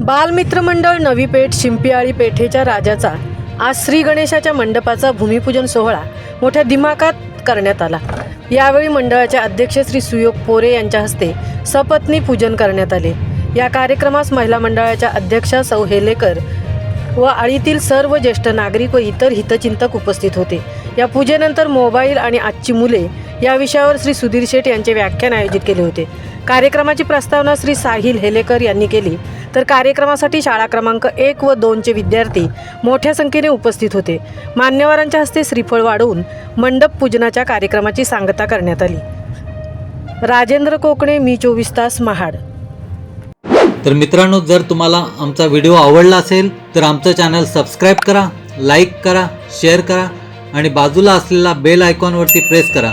बालमित्र मंडळ नवी पेठ शिंपियाळी पेठेच्या राजाचा. आज श्री गणेशाच्या मंडपाचा भूमिपूजन सोहळा मोठ्या दिमाखात करण्यात आला. यावेळी मंडळाचे अध्यक्ष श्री सुयोग पोरे यांच्या हस्ते सपत्नी पूजन करण्यात आले. या कार्यक्रमास महिला मंडळाच्या अध्यक्षा सौ हेलेकर व आळीतील सर्व ज्येष्ठ नागरिक व इतर हितचिंतक उपस्थित होते. या पूजेनंतर मोबाईल आणि आजची मुले या विषयावर श्री सुधीर शेठ यांचे व्याख्यान आयोजित केले होते. कार्यक्रमाची प्रस्तावना श्री साहिल हेलेकर यांनी केली. तर कार्यक्रमासाठी शाळा क्रमांक एक व दोनचे विद्यार्थी मोठ्या संख्येने उपस्थित होते. मान्यवरांच्या हस्ते श्रीफळ वाढवून मंडप पूजनाच्या कार्यक्रमाची सांगता करण्यात आली. राजेंद्र कोकणे मी चोवीस तास महाड. तर मित्रांनो जर तुम्हाला आमचा व्हिडिओ आवडला असेल तर आमचं चॅनल सबस्क्राईब करा लाईक करा शेअर करा आणि बाजूला असलेला बेल आयकॉनवरती प्रेस करा.